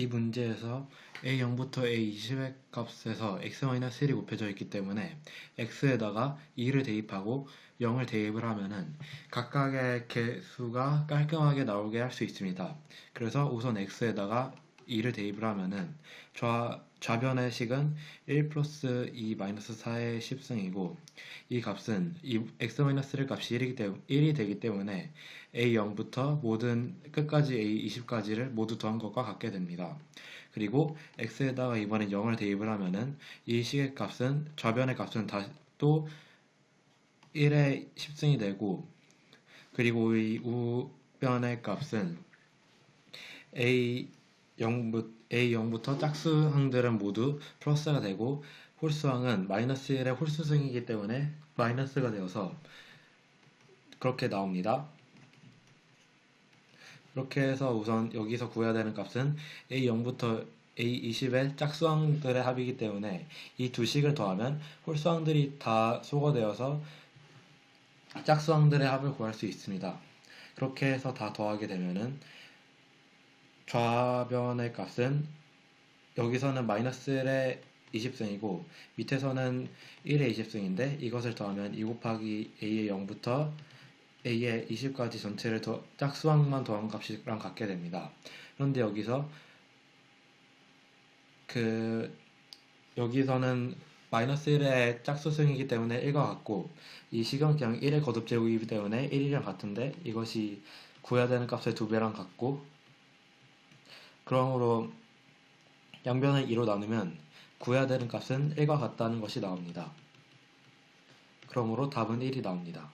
이 문제에서 a0부터 a20의 값에서 x-1이 곱해져 있기 때문에 x에다가 2를 대입하고 0을 대입을 하면은 각각의 개수가 깔끔하게 나오게 할 수 있습니다. 그래서 우선 x에다가 2를 대입을 하면은 좌, 좌변의 식은 1 플러스 2 마이너스 4의 10승이고 이 값은 이 x-1 값이 1이기 때문에, 1이 되기 때문에 a0부터 모든 끝까지 a20까지를 모두 더한 것과 같게 됩니다. 그리고 x에다가 이번에 0을 대입을 하면은 이 식의 값은 좌변의 값은 다시 또 1의 10승이 되고 그리고 이 우변의 값은 a 0부, a0부터 짝수항들은 모두 플러스가 되고 홀수항은 마이너스 1의 홀수승이기 때문에 마이너스가 되어서 그렇게 나옵니다. 그렇게 해서 우선 여기서 구해야 되는 값은 a0부터 a20의 짝수항들의 합이기 때문에 이 두 식을 더하면 홀수항들이 다 소거되어서 짝수항들의 합을 구할 수 있습니다. 그렇게 해서 다 더하게 되면은 좌변의 값은 여기서는 마이너스 1의 20승이고 밑에서는 1의 20승인데 이것을 더하면 2 곱하기 a의 0부터 a의 20까지 전체를 더 짝수항만 더한 값이랑 같게 됩니다. 그런데 여기서 그 여기서는 마이너스 1의 짝수승이기 때문에 1과 같고 이 식은 그냥 1의 거듭 제곱이기 때문에 1이랑 같은데 이것이 구해야 되는 값의 두 배랑 같고 그러므로 양변을 2로 나누면 구해야 되는 값은 1과 같다는 것이 나옵니다. 그러므로 답은 1이 나옵니다.